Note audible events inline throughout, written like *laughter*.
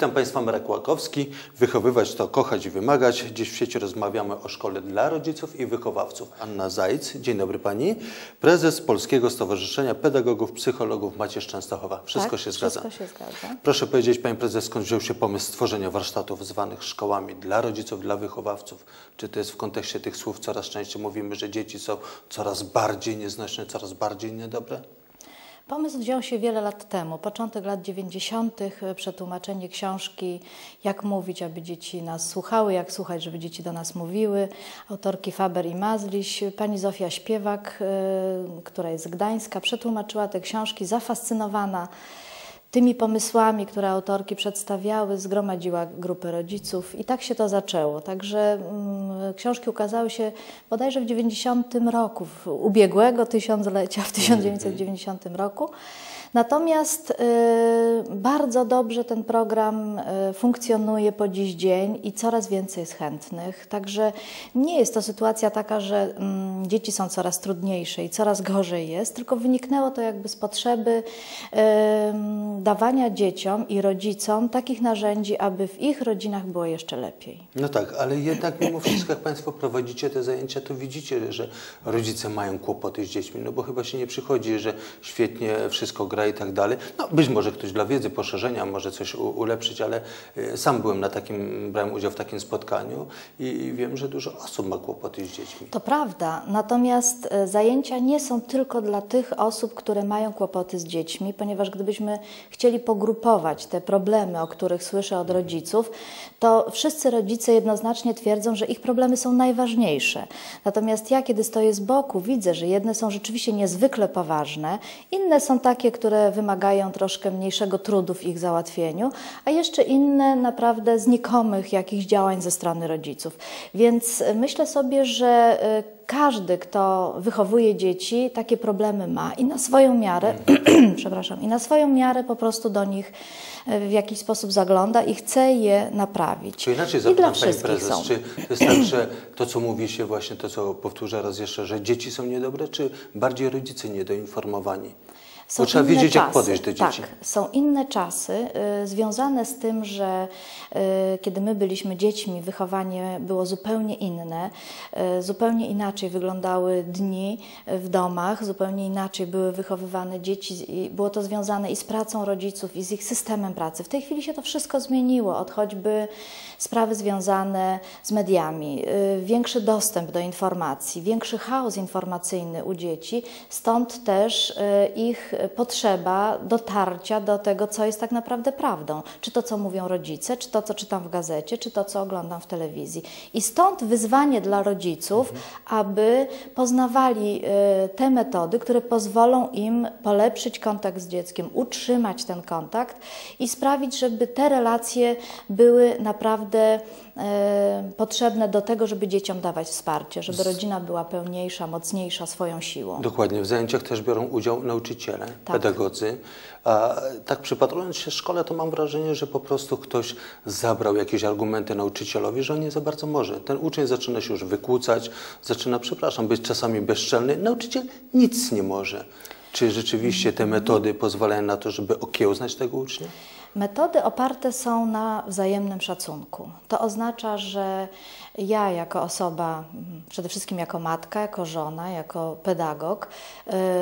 Witam Państwa, Marek Łakowski. Wychowywać to kochać i wymagać. Dziś w sieci rozmawiamy o szkole dla rodziców i wychowawców. Anna Zajc, dzień dobry Pani. Prezes Polskiego Stowarzyszenia Pedagogów, Psychologów Macierz Częstochowa. Wszystko tak, się zgadza? Wszystko się zgadza. Proszę powiedzieć Pani Prezes, skąd wziął się pomysł stworzenia warsztatów zwanych szkołami dla rodziców, dla wychowawców? Czy to jest w kontekście tych słów coraz częściej mówimy, że dzieci są coraz bardziej nieznośne, coraz bardziej niedobre? Pomysł wziął się wiele lat temu, początek lat 90., przetłumaczenie książki Jak mówić, aby dzieci nas słuchały, jak słuchać, żeby dzieci do nas mówiły. Autorki Faber i Mazliś. Pani Zofia Śpiewak, y, która jest z Gdańska, przetłumaczyła te książki, zafascynowana tymi pomysłami, które autorki przedstawiały, zgromadziła grupę rodziców i tak się to zaczęło. Także mm, książki ukazały się bodajże w 90 roku, w ubiegłego tysiąclecia, w 1990 roku. Natomiast y, bardzo dobrze ten program y, funkcjonuje po dziś dzień i coraz więcej jest chętnych. Także nie jest to sytuacja taka, że mm, dzieci są coraz trudniejsze i coraz gorzej jest, tylko wyniknęło to jakby z potrzeby dawania dzieciom i rodzicom takich narzędzi, aby w ich rodzinach było jeszcze lepiej. No tak, ale jednak mimo wszystko, jak Państwo prowadzicie te zajęcia, to widzicie, że rodzice mają kłopoty z dziećmi, no bo chyba się nie przychodzi, że świetnie wszystko gra i tak dalej. No być może ktoś dla wiedzy, poszerzenia może coś ulepszyć, ale y, sam byłem na takim, brałem udział w takim spotkaniu i, wiem, że dużo osób ma kłopoty z dziećmi. To prawda, natomiast e, zajęcia nie są tylko dla tych osób, które mają kłopoty z dziećmi, ponieważ gdybyśmy chcieli pogrupować te problemy, o których słyszę od rodziców, to wszyscy rodzice jednoznacznie twierdzą, że ich problemy są najważniejsze. Natomiast ja, kiedy stoję z boku, widzę, że jedne są rzeczywiście niezwykle poważne, inne są takie, które wymagają troszkę mniejszego trudu w ich załatwieniu, a jeszcze inne naprawdę znikomych jakichś działań ze strony rodziców. Więc e, myślę sobie, że e, każdy, kto wychowuje dzieci, takie problemy ma i na swoją miarę, *clears throat* przepraszam, i na swoją miarę po prostu do nich e, w jakiś sposób zagląda i chce je naprawić. Czy inaczej zapytam Pani Prezes, są. czy to jest tak, że to co mówi się właśnie, to co powtórzę raz jeszcze, że dzieci są niedobre, czy bardziej rodzice niedoinformowani? Są trzeba inne wiedzieć, jak czasy. podejść do dzieci. Tak, są inne czasy y, związane z tym, że y, kiedy my byliśmy dziećmi, wychowanie było zupełnie inne, y, zupełnie inaczej wyglądały dni w domach, zupełnie inaczej były wychowywane dzieci i było to związane i z pracą rodziców, i z ich systemem pracy. W tej chwili się to wszystko zmieniło, od choćby sprawy związane z mediami, większy dostęp do informacji, większy chaos informacyjny u dzieci, stąd też ich potrzeba dotarcia do tego, co jest tak naprawdę prawdą. Czy to, co mówią rodzice, czy to, co czytam w gazecie, czy to, co oglądam w telewizji. I stąd wyzwanie dla rodziców, aby poznawali y, te metody, które pozwolą im polepszyć kontakt z dzieckiem, utrzymać ten kontakt i sprawić, żeby te relacje były naprawdę y, potrzebne do tego, żeby dzieciom dawać wsparcie, żeby rodzina była pełniejsza, mocniejsza swoją siłą. Dokładnie, w zajęciach też biorą udział nauczyciele, Tak. pedagodzy. A tak przypatrując się szkole, to mam wrażenie, że po prostu ktoś zabrał jakieś argumenty nauczycielowi, że on nie za bardzo może. Ten uczeń zaczyna się już wykłócać, zaczyna, przepraszam, być czasami bezczelny. Nauczyciel nic nie może. Czy rzeczywiście te metody pozwalają na to, żeby okiełznać tego ucznia? Metody oparte są na wzajemnym szacunku. To oznacza, że ja jako osoba, przede wszystkim jako matka, jako żona, jako pedagog,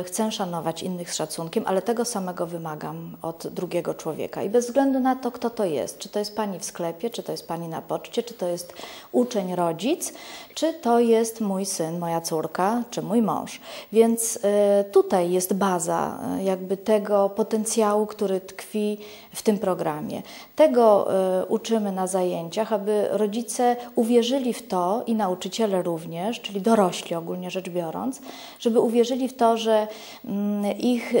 y, chcę szanować innych z szacunkiem, ale tego samego wymagam od drugiego człowieka. I bez względu na to, kto to jest, czy to jest pani w sklepie, czy to jest pani na poczcie, czy to jest uczeń, rodzic, czy to jest mój syn, moja córka, czy mój mąż. Więc y, tutaj jest baza y, jakby tego potencjału, który tkwi w tym programie. Tego y, uczymy na zajęciach, aby rodzice uwierzyli w to i nauczyciele również, czyli dorośli ogólnie rzecz biorąc, żeby uwierzyli w to, że mm, ich y,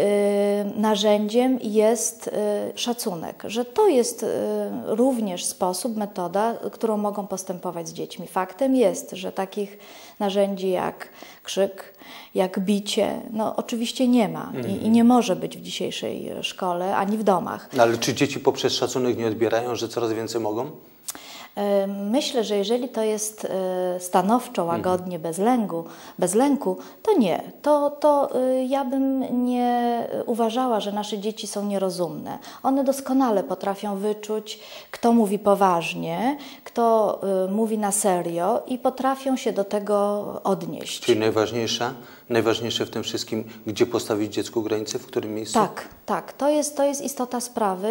narzędziem jest y, szacunek, że to jest również sposób, metoda, którą mogą postępować z dziećmi. Faktem jest, że takich narzędzi jak krzyk, jak bicie, no oczywiście nie ma i, i nie może być w dzisiejszej szkole ani w domach. No, ale czy dzieci poprzez szacunek nie odbierają, że coraz więcej mogą? Myślę, że jeżeli to jest e, stanowczo, łagodnie, bez lęku, bez lęku, to nie. To, to e, ja bym nie uważała, że nasze dzieci są nierozumne. One doskonale potrafią wyczuć, kto mówi poważnie, kto e, mówi na serio i potrafią się do tego odnieść. Czyli najważniejsza, najważniejsze w tym wszystkim, gdzie postawić dziecku granicę, w którym miejscu? Tak, tak. To jest, to jest istota sprawy.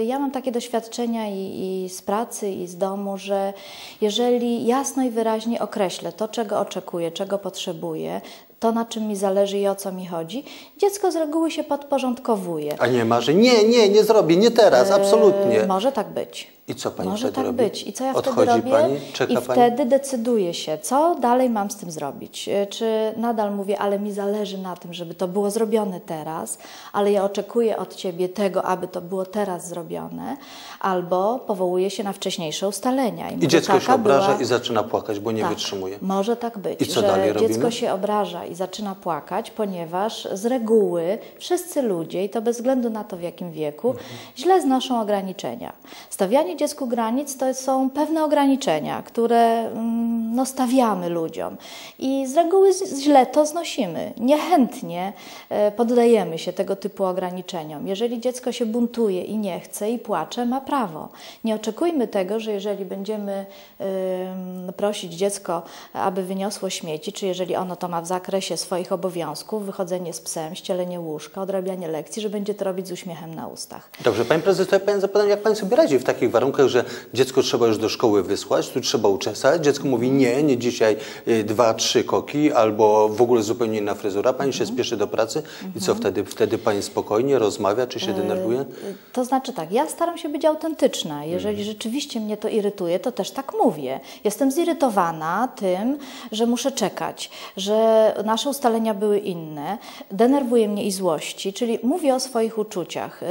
Y, Ja mam takie doświadczenia i, i z pracy, i z domu, że jeżeli jasno i wyraźnie określę to, czego oczekuję, czego potrzebuję, to, na czym mi zależy i o co mi chodzi, dziecko z reguły się podporządkowuje. A nie ma, że nie, nie, nie zrobię, nie teraz, absolutnie. E, Może tak być. I co pani Może tak robi? być. I co ja Odchodzi wtedy robię? pani? I pani? wtedy decyduję się, co dalej mam z tym zrobić. E, Czy nadal mówię, ale mi zależy na tym, żeby to było zrobione teraz, ale ja oczekuję od ciebie tego, aby to było teraz zrobione, albo powołuję się na wcześniejsze ustalenia. I mówię, dziecko się obraża była- i zaczyna płakać, bo nie tak, wytrzymuje. Może tak być, I co że dalej dziecko robimy? się obraża i zaczyna płakać, ponieważ z reguły wszyscy ludzie, i to bez względu na to w jakim wieku, Mhm. źle znoszą ograniczenia. Stawianie dziecku granic to są pewne ograniczenia, które mm, no, stawiamy ludziom i z reguły źle to znosimy. Niechętnie e, poddajemy się tego typu ograniczeniom. Jeżeli dziecko się buntuje i nie chce i płacze, ma prawo. Nie oczekujmy tego, że jeżeli będziemy ym, prosić dziecko, aby wyniosło śmieci, czy jeżeli ono to ma w zakresie swoich obowiązków, wychodzenie z psem, ścielenie łóżka, odrabianie lekcji, że będzie to robić z uśmiechem na ustach. Dobrze, Pani Prezes, to ja jak Pani sobie radzi w takich warunkach, że dziecko trzeba już do szkoły wysłać, tu trzeba uczesać, dziecko mówi nie, nie dzisiaj y, dwa, trzy koki, albo w ogóle zupełnie inna fryzura, Pani się spieszy do pracy i co wtedy? Wtedy Pani spokojnie rozmawia, czy się denerwuje? To znaczy tak, ja staram się być autentyczna. Jeżeli rzeczywiście mnie to irytuje, to też tak mówię. Jestem zirytowana tym, że muszę czekać, że nasze ustalenia były inne, denerwuje mnie i złości, czyli mówię o swoich uczuciach.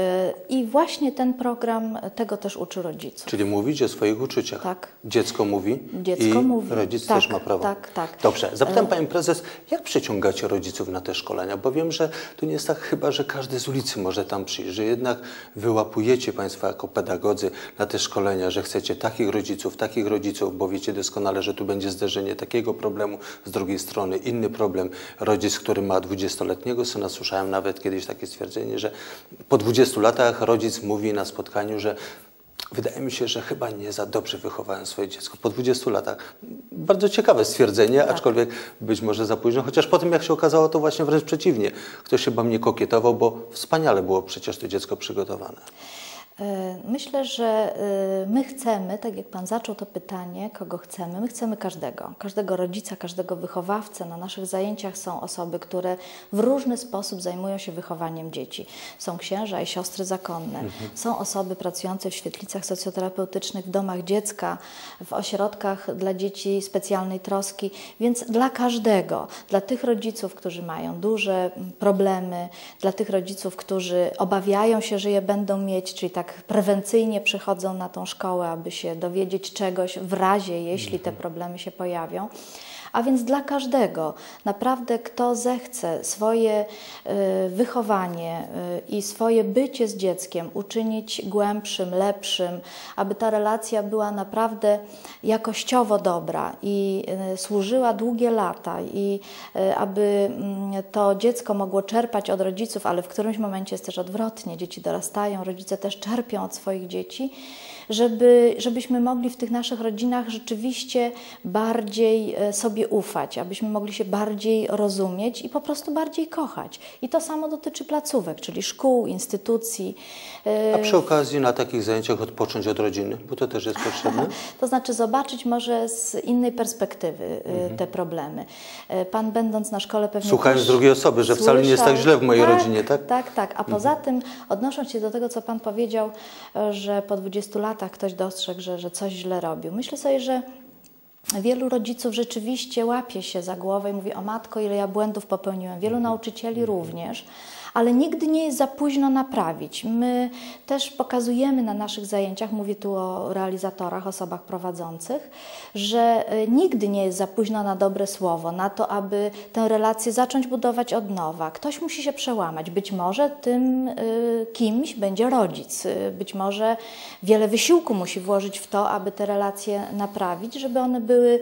Yy, I właśnie ten program tego też uczy rodziców. Czyli mówić o swoich uczuciach. Tak. Dziecko mówi Dziecko i mówi. rodzic Tak, też ma prawo. tak, tak. Dobrze, zapytam Panią Prezes, jak przyciągacie rodziców na te szkolenia? Bo wiem, że to nie jest tak chyba, że każdy z ulicy może tam przyjść, że jednak wyłapujecie Państwo jako pedagodzy na te szkolenia, że chcecie takich rodziców, takich rodziców, bo wiecie doskonale, że tu będzie zderzenie takiego problemu, z drugiej strony inny problem. Rodzic, który ma 20-letniego syna, słyszałem nawet kiedyś takie stwierdzenie, że po 20 latach rodzic mówi na spotkaniu, że Wydaje mi się, że chyba nie za dobrze wychowałem swoje dziecko po 20 latach. Bardzo ciekawe stwierdzenie, aczkolwiek być może za późno, chociaż po tym jak się okazało, to właśnie wręcz przeciwnie. Ktoś chyba mnie kokietował, bo wspaniale było przecież to dziecko przygotowane. E, Myślę, że e, my chcemy, tak jak Pan zaczął to pytanie, kogo chcemy, my chcemy każdego, każdego rodzica, każdego wychowawcę. Na naszych zajęciach są osoby, które w różny sposób zajmują się wychowaniem dzieci. Są księża i siostry zakonne, są osoby pracujące w świetlicach socjoterapeutycznych, w domach dziecka, w ośrodkach dla dzieci specjalnej troski, więc dla każdego, dla tych rodziców, którzy mają duże mm, problemy, dla tych rodziców, którzy obawiają się, że je będą mieć, czyli tak prewencyjnie przychodzą na tą szkołę, aby się dowiedzieć czegoś w razie, jeśli te problemy się pojawią. A więc dla każdego, naprawdę kto zechce swoje y, wychowanie y, i swoje bycie z dzieckiem uczynić głębszym, lepszym, aby ta relacja była naprawdę jakościowo dobra i y, służyła długie lata i aby mm, to dziecko mogło czerpać od rodziców, ale w którymś momencie jest też odwrotnie. Dzieci dorastają, rodzice też czerpią od swoich dzieci żeby, żebyśmy mogli w tych naszych rodzinach rzeczywiście bardziej e, sobie ufać, abyśmy mogli się bardziej rozumieć i po prostu bardziej kochać. I to samo dotyczy placówek, czyli szkół, instytucji. E, A przy okazji na takich zajęciach odpocząć od rodziny, bo to też jest potrzebne. *laughs* To znaczy zobaczyć może z innej perspektywy y, te problemy. Pan będąc na szkole pewnie Słuchając drugiej osoby, że wcale nie jest tak źle w mojej tak, rodzinie, tak? Tak, tak. A poza tym odnosząc się do tego, co Pan powiedział, że po 20 latach ktoś dostrzegł, że, że coś źle robił. Myślę sobie, że Wielu rodziców rzeczywiście łapie się za głowę i mówi: O matko, ile ja błędów popełniłem. Wielu nauczycieli również, ale nigdy nie jest za późno naprawić. My też pokazujemy na naszych zajęciach, mówię tu o realizatorach, osobach prowadzących, że y, nigdy nie jest za późno na dobre słowo, na to, aby tę relację zacząć budować od nowa. Ktoś musi się przełamać. Być może tym y, kimś będzie rodzic. Y, Być może wiele wysiłku musi włożyć w to, aby te relacje naprawić, żeby one były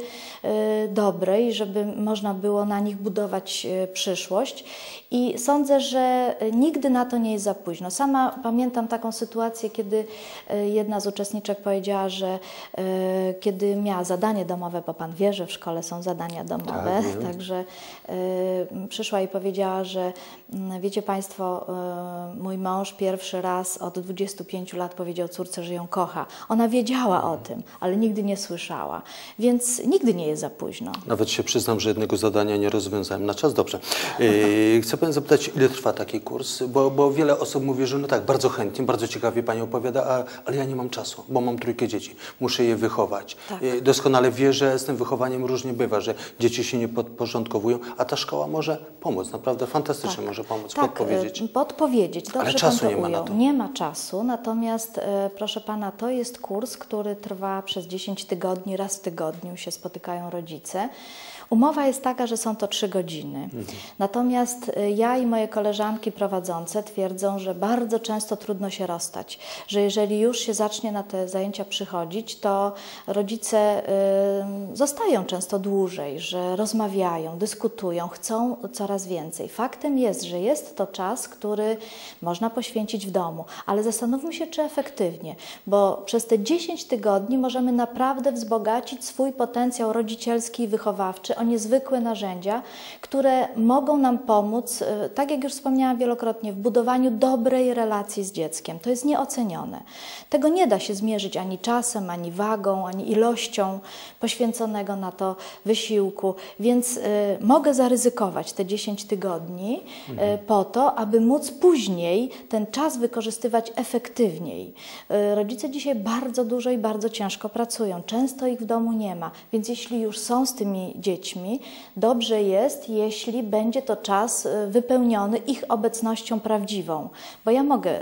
dobre i żeby można było na nich budować przyszłość. I sądzę, że nigdy na to nie jest za późno. Sama pamiętam taką sytuację, kiedy y, jedna z uczestniczek powiedziała, że y, kiedy miała zadanie domowe, bo pan wie, że w szkole są zadania domowe, Tak, także y, przyszła i powiedziała, że mm, wiecie Państwo, mój mąż pierwszy raz od 25 lat powiedział córce, że ją kocha. Ona wiedziała o tym, ale nigdy nie słyszała, więc nigdy nie jest za późno. Nawet się przyznam, że jednego zadania nie rozwiązałem na czas. Dobrze. Chcę Pani zapytać, ile trwa taki kurs? Bo, bo wiele osób mówi, że no tak, bardzo chętnie, bardzo ciekawie Pani opowiada, a, ale ja nie mam czasu, bo mam trójkę dzieci. Muszę je wychować. Tak. Yy, doskonale wie, że z tym wychowaniem różnie bywa, że dzieci się nie podporządkowują, a ta szkoła może pomóc, naprawdę fantastycznie może pomóc, podpowiedzieć. e, podpowiedzieć. Dobrze Ale czasu nie ma na to. Nie ma czasu, natomiast e, proszę pana, to jest kurs, który trwa przez 10 tygodni, raz w tygodniu się spotykają rodzice. Umowa jest taka, że są to trzy godziny. Mhm. Natomiast e, ja i moje koleżanki prowadzące twierdzą, że bardzo często trudno się rozstać, że jeżeli już się zacznie na te zajęcia przychodzić, to rodzice zostają często dłużej, że rozmawiają, dyskutują, chcą coraz więcej. Faktem jest, że jest to czas, który można poświęcić w domu, ale zastanówmy się, czy efektywnie, bo przez te 10 tygodni możemy naprawdę wzbogacić swój potencjał rodzicielski i wychowawczy o niezwykłe narzędzia, które mogą nam pomóc, e, tak jak już wspomniałam wielokrotnie, w budowaniu dobrej relacji z dzieckiem. To jest nieocenione. Tego nie da się zmierzyć ani czasem, ani wagą, ani ilością poświęconego na to wysiłku, więc y, mogę zaryzykować te 10 tygodni y, po to, aby móc później ten czas wykorzystywać efektywniej. Y, rodzice dzisiaj bardzo dużo i bardzo ciężko pracują, często ich w domu nie ma, więc jeśli już są z tymi dziećmi, dobrze jest, jeśli będzie to czas y, wypełniony ich obecnością prawdziwą, bo ja mogę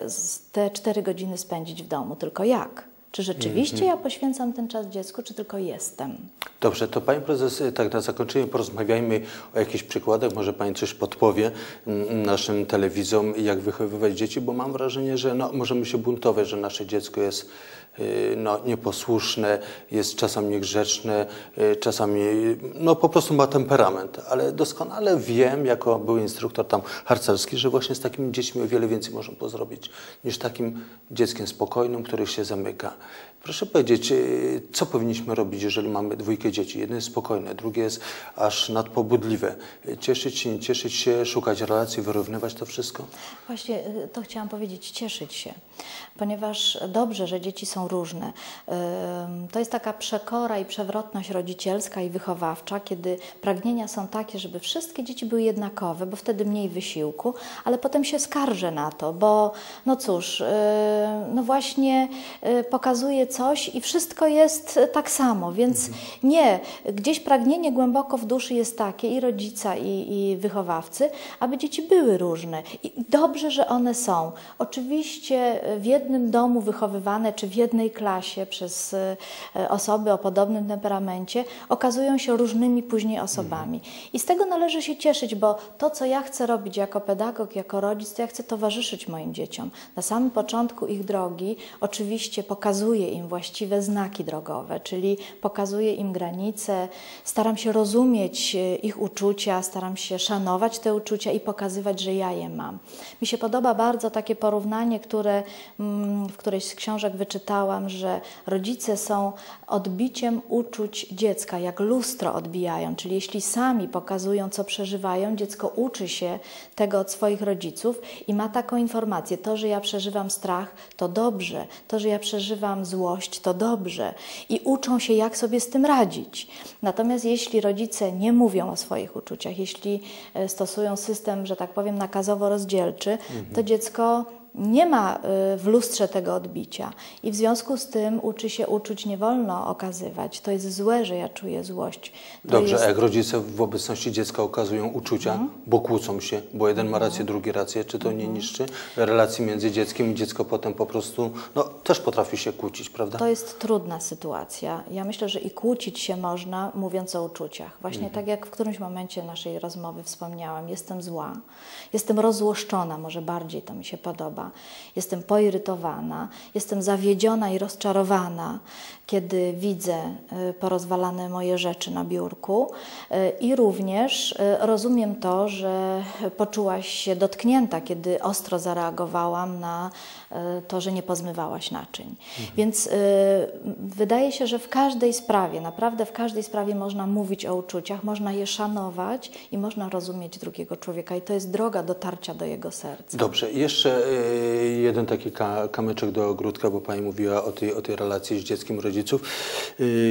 te 4 godziny spędzić w domu, tylko jak? Czy rzeczywiście ja poświęcam ten czas dziecku, czy tylko jestem? Dobrze, to Pani Prezes, y, tak na zakończenie porozmawiajmy o jakichś przykładach, może Pani coś podpowie mm, naszym telewidzom, jak wychowywać dzieci, bo mam wrażenie, że no, możemy się buntować, że nasze dziecko jest no, nieposłuszne, jest czasami niegrzeczne, y, czasami no, po prostu ma temperament, ale doskonale wiem, jako był instruktor tam harcerski, że właśnie z takimi dziećmi o wiele więcej można zrobić niż takim dzieckiem spokojnym, który się zamyka. Proszę powiedzieć, y, co powinniśmy robić, jeżeli mamy dwójkę dzieci? Jedno jest spokojne, drugie jest aż nadpobudliwe. Cieszyć się, nie cieszyć się, szukać relacji, wyrównywać to wszystko? Właśnie y, to chciałam powiedzieć, cieszyć się, ponieważ dobrze, że dzieci są różne. To jest taka przekora i przewrotność rodzicielska i wychowawcza, kiedy pragnienia są takie, żeby wszystkie dzieci były jednakowe, bo wtedy mniej wysiłku, ale potem się skarżę na to, bo no cóż, y, no właśnie pokazuje coś i wszystko jest y, tak samo, więc nie, gdzieś pragnienie głęboko w duszy jest takie i rodzica i, i wychowawcy, aby dzieci były różne i dobrze, że one są. Oczywiście w jednym domu wychowywane czy w jednej klasie przez e, osoby o podobnym temperamencie okazują się różnymi później osobami. I z tego należy się cieszyć, bo to, co ja chcę robić jako pedagog, jako rodzic, to ja chcę towarzyszyć moim dzieciom. Na samym początku ich drogi oczywiście pokazuję im właściwe znaki drogowe, czyli pokazuję im granice, staram się rozumieć e, ich uczucia, staram się szanować te uczucia i pokazywać, że ja je mam. Mi się podoba bardzo takie porównanie, które mm, w którejś z książek wyczytałam, że rodzice są odbiciem uczuć dziecka, jak lustro odbijają, czyli jeśli sami pokazują, co przeżywają, dziecko uczy się tego od swoich rodziców i ma taką informację, to, że ja przeżywam strach, to dobrze, to, że ja przeżywam złość, to dobrze i uczą się, jak sobie z tym radzić. Natomiast jeśli rodzice nie mówią o swoich uczuciach, jeśli e, stosują system, że tak powiem, nakazowo-rozdzielczy, to dziecko nie ma y, w lustrze tego odbicia i w związku z tym uczy się uczuć nie wolno okazywać. To jest złe, że ja czuję złość. To Dobrze, jest... a jak rodzice w obecności dziecka okazują uczucia, Mhm. bo kłócą się, bo jeden ma rację, drugi rację, czy to nie niszczy relacji między dzieckiem i dziecko potem po prostu, no też potrafi się kłócić, prawda? To jest trudna sytuacja. Ja myślę, że i kłócić się można, mówiąc o uczuciach. Właśnie tak jak w którymś momencie naszej rozmowy wspomniałam, jestem zła, jestem rozłoszczona, może bardziej to mi się podoba, jestem poirytowana, jestem zawiedziona i rozczarowana, kiedy widzę y, porozwalane moje rzeczy na biurku. Y, i również y, rozumiem to, że poczułaś się dotknięta, kiedy ostro zareagowałam na to, że nie pozmywałaś naczyń. Więc y, wydaje się, że w każdej sprawie, naprawdę w każdej sprawie można mówić o uczuciach, można je szanować i można rozumieć drugiego człowieka i to jest droga dotarcia do jego serca. Dobrze, jeszcze e, jeden taki ka kamyczek do ogródka, bo Pani mówiła o tej, o tej relacji z dzieckiem rodziców.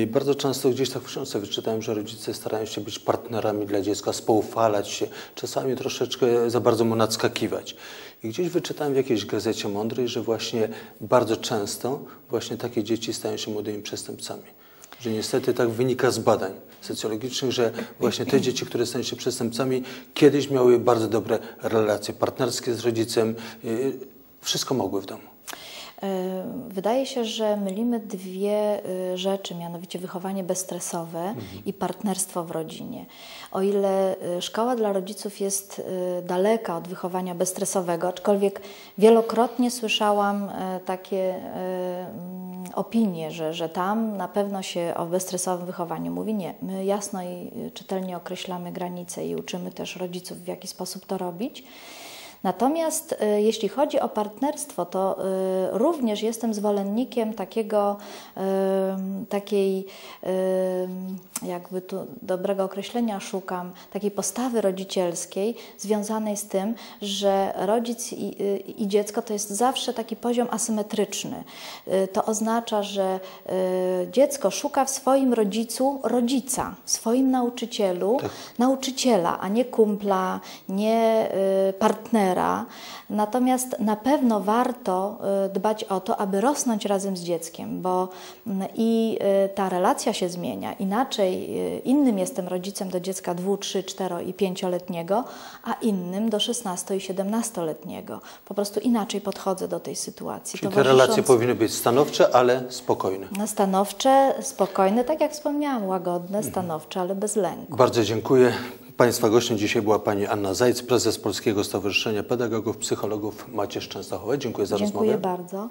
E, Bardzo często gdzieś tak w książce wyczytałem, że rodzice starają się być partnerami dla dziecka, spoufalać się, czasami troszeczkę za bardzo mu nadskakiwać. I gdzieś wyczytałem w jakiejś gazecie mądrej, że właśnie bardzo często właśnie takie dzieci stają się młodymi przestępcami. Że niestety tak wynika z badań socjologicznych, że właśnie te dzieci, które stają się przestępcami, kiedyś miały bardzo dobre relacje partnerskie z rodzicem, yy, wszystko mogły w domu. E, Wydaje się, że mylimy dwie y, rzeczy, mianowicie wychowanie bezstresowe i partnerstwo w rodzinie. O ile y, szkoła dla rodziców jest daleka od wychowania bezstresowego, aczkolwiek wielokrotnie słyszałam e, takie e, mm, opinie, że, że tam na pewno się o bezstresowym wychowaniu mówi. Nie, my jasno i czytelnie określamy granice i uczymy też rodziców, w jaki sposób to robić. Natomiast y, jeśli chodzi o partnerstwo, to y, również jestem zwolennikiem takiego, y, takiej, jakby tu dobrego określenia szukam, takiej postawy rodzicielskiej związanej z tym, że rodzic i, i dziecko to jest zawsze taki poziom asymetryczny. To oznacza, że dziecko szuka w swoim rodzicu rodzica, w swoim nauczycielu, nauczyciela, a nie kumpla, nie y, Natomiast na pewno warto y, dbać o to, aby rosnąć razem z dzieckiem, bo mm, i y, ta relacja się zmienia. Inaczej, y, innym jestem rodzicem do dziecka 2, 3, 4 i 5-letniego, a innym do 16 i 17-letniego. Po prostu inaczej podchodzę do tej sytuacji. Czyli te relacje powinny być stanowcze, ale spokojne. Stanowcze, spokojne, tak jak wspomniałam, łagodne, stanowcze, ale bez lęku. Bardzo dziękuję. Państwa gościem dzisiaj była Pani Anna Zajc, prezes Polskiego Stowarzyszenia Pedagogów, Psychologów Macierz Częstochowa. Dziękuję za Dziękuję rozmowę. bardzo.